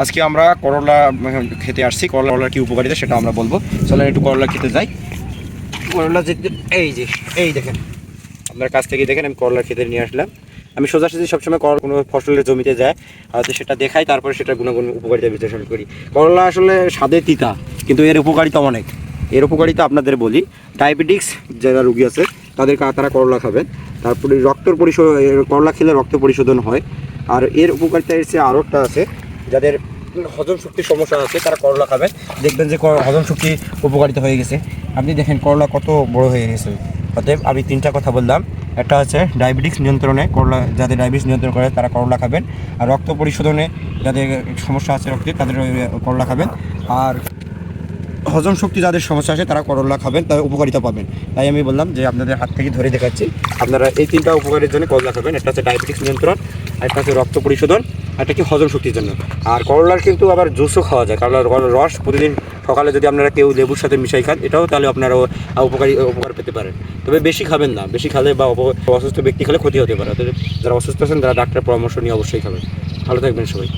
আজকে আমরা করলা খেতে আসছি। করলার কি উপকারিতা সেটা আমরা বলব। চলেন একটু করলা খেতে যাই। করলা যে এই যে এই দেখেন। আপনার কাছ থেকে দেখেন আমি করলা খেতে নিয়ে আসলাম। আমি সোজাসুজি সবসময় করলা কোনো ফসলের জমিতে যায় হয়তো সেটা দেখাই তারপরে সেটা গুণাগুণ উপকারিতা বিশ্লেষণ করি। করলা আসলে স্বাদে তিতা কিন্তু এর উপকারিতা অনেক। এর উপকারিতা আপনাদের বলি ডায়াবেটিক্স যারা রুগী আছে তাদের তারা করলা খাবেন। তারপরে রক্তর পরিশোধ করলা খেলে রক্ত পরিশোধন হয়। আর এর উপকারিতা এসে আরও একটা আছে যাদের হজম শক্তির সমস্যা আছে, তারা করলা খাবেন দেখবেন যে হজম শক্তি উপকারিতা হয়ে গেছে। আপনি দেখেন করলা কত বড় হয়ে গেছে। অতএব আমি তিনটা কথা বললাম। একটা হচ্ছে ডায়াবেটিক্স নিয়ন্ত্রণে করলা, যাদের ডায়াবেটিস নিয়ন্ত্রণ করে, তারা করলা খাবেন। আর রক্ত পরিশোধনে যাদের সমস্যা আছে রক্তে, তাদের করলা খাবেন। আর হজম শক্তি যাদের সমস্যা আছে, তারা করলা খাবেন তার উপকারিতা পাবেন। তাই আমি বললাম যে আপনাদের হাত থেকে ধরে দেখাচ্ছি। আপনারা এই তিনটা উপকারের জন্য করলা খাবেন। একটা হচ্ছে ডায়াবেটিক্স নিয়ন্ত্রণ একটা হচ্ছে রক্ত পরিশোধন একটা কি হজম শক্তির জন্য? আর করলার কিন্তু আবার জুসও খাওয়া যায় করলার রস প্রতিদিন সকালে যদি আপনারা কেউ লেবুর সাথে মিশাই খান, এটাও তাহলে আপনারা উপকারী উপকার পেতে পারেন। তবে বেশি খাবেন না, বেশি খালে বা অসুস্থ ব্যক্তি খেলে ক্ষতি হতে পারে। যারা অসুস্থ আছেন, তারা ডাক্তারের পরামর্শ নিয়ে অবশ্যই খাবেন। ভালো থাকবেন সবাই।